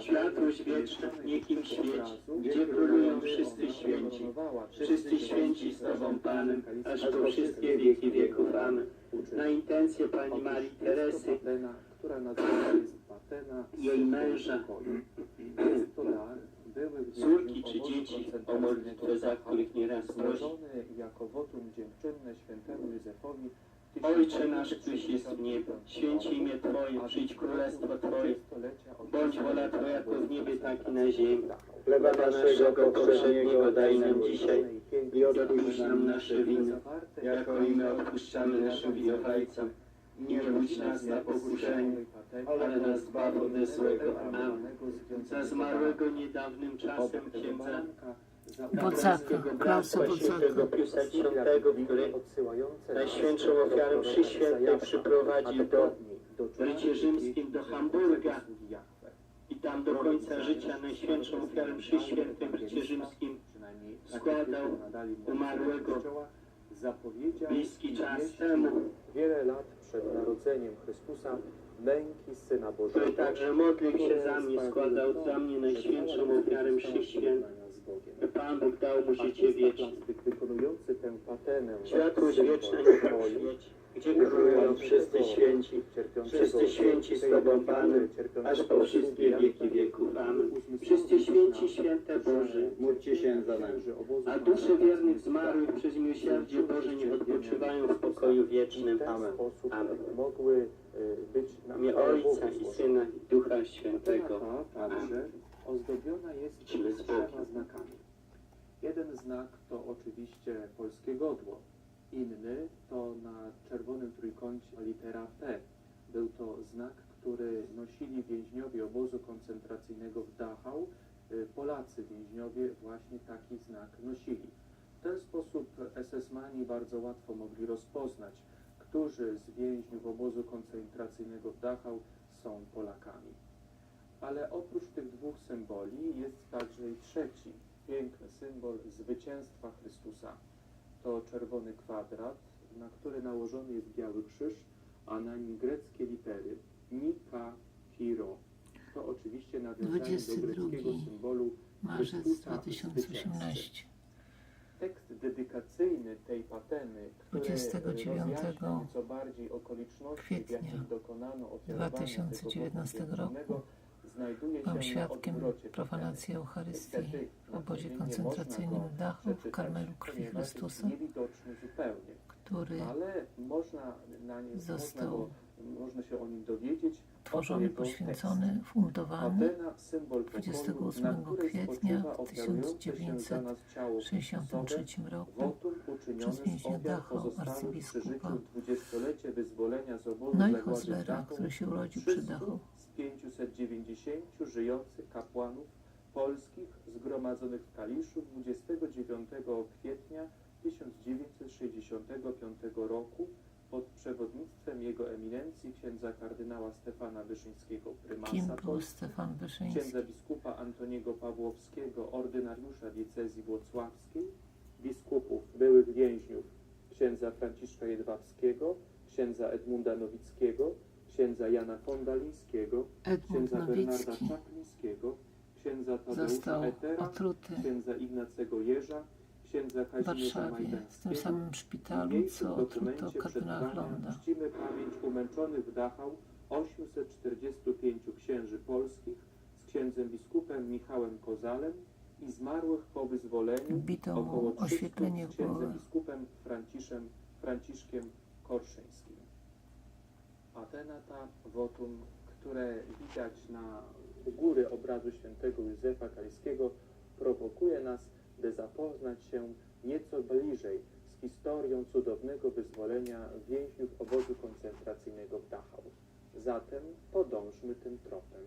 Światłość wieczna niech im świeci, gdzie królują wszyscy święci. Wszyscy święci z Tobą, Panem, aż po wszystkie wieki wieków. Amen. Na intencję Pani Marii Teresy, która nazywana jest Patena jej męża, córki czy dzieci, o modlitwę za których nieraz prosi. jako wotum dziękczynne świętemu Józefowi Ojcze nasz, któryś jest w niebie, święci imię Twoje, przyjdź królestwo Twoje, bądź wola Twoja to w niebie, tak i na ziemi. Chleba naszego powszedniego daj nam dzisiaj i odpuść nam nasze winy, jako i my odpuszczamy naszym winowajcom. Nie wódź nas na pokuszenie, ale nas zbaw ode złego. Amen. Za zmarłego niedawnym czasem księdza Wocaka, Klausa który najświętszą ofiarę mszy świętej przyprowadził do w rycie rzymskim do Hamburga i tam do końca życia najświętszą ofiarę mszy świętej w rycie rzymskim składał umarłego bliski czas temu, Wiele lat przed narodzeniem Chrystusa męki Syna który Bożego także modlił się za mnie, składał za mnie najświętszą ofiarę mszy świętej, by Pan Bóg dał mu życie wieczne. Wykonujący tę patenę swoim, świeci, gdzie królują wszyscy święci, wszyscy święci z Tobą, Panem, aż po wszystkie wieki wieków. Amen. Wszyscy święci, święte Boże, módlcie się za nami. a dusze wiernych zmarłych przez miłosierdzie Boże niech odpoczywają w pokoju wiecznym. Amen. Amen. mogły y, być na Ojca i Syna i Ducha Świętego. Ta także Amen. Ozdobiona jest trzema znakami. Jeden znak to oczywiście polskie godło. Inny to na czerwonym trójkącie litera P. Był to znak, który nosili więźniowie obozu koncentracyjnego w Dachau. Y, Polacy więźniowie właśnie taki znak nosili. W ten sposób SS-mani bardzo łatwo mogli rozpoznać, którzy z więźniów obozu koncentracyjnego w Dachau są Polakami. Ale oprócz tych dwóch symboli jest także i trzeci, piękny symbol zwycięstwa Chrystusa. To czerwony kwadrat, na który nałożony jest biały krzyż, a na nim greckie litery Nika Kiro. To oczywiście nawiązanie do 22 greckiego symbolu Marzec Chrystusa 2018. Tekst dedykacyjny tej pateny, który 29 rozjaśnia nieco bardziej okoliczności, w kwietnia jakich dokonano ofiarowania 2019 tego roku Byłem świadkiem profanacji Eucharystii w obozie koncentracyjnym w Dachu w Karmelu Krwi Chrystusa, który Został tworzony, poświęcony, fundowany Patena, symbol pokoju, 28 na której kwietnia spoczywa ofiarujące się za nas ciało 1963 Chrystusowe, roku przez więźnia życiu arcybiskupa obozu no który się urodził przy 300 Dachu. Z 590 żyjących kapłanów polskich zgromadzonych w Kaliszu 29 kwietnia 1965 roku pod przewodnictwem jego eminencji księdza kardynała Stefana Wyszyńskiego, prymasa Polski, księdza biskupa Antoniego Pawłowskiego, ordynariusza diecezji włocławskiej, biskupów byłych więźniów, księdza Franciszka Jedwabskiego, księdza Edmunda Nowickiego, księdza Jana Kondalińskiego, Edmund księdza Bernarda Nowicki Czaplińskiego, księdza Tadeusza został Etera, otruty księdza Ignacego Jeża, księdza w Kazimierza Warszawie, w tym Majdańskiego. samym szpitalu, niniejszym co otruto kardynała. Wami czcimy pamięć umęczonych w Dachau 845 księży polskich z księdzem biskupem Michałem Kozalem i zmarłych po wyzwoleniu Wbito około mu 300 oświetlenie z księdzem głowę. biskupem Franciszem, Franciszkiem Korszyńskim. Atena ta wotum, które widać na u góry obrazu świętego Józefa Kaliskiego, prowokuje nas, by zapoznać się nieco bliżej z historią cudownego wyzwolenia więźniów obozu koncentracyjnego w Dachau. Zatem podążmy tym tropem.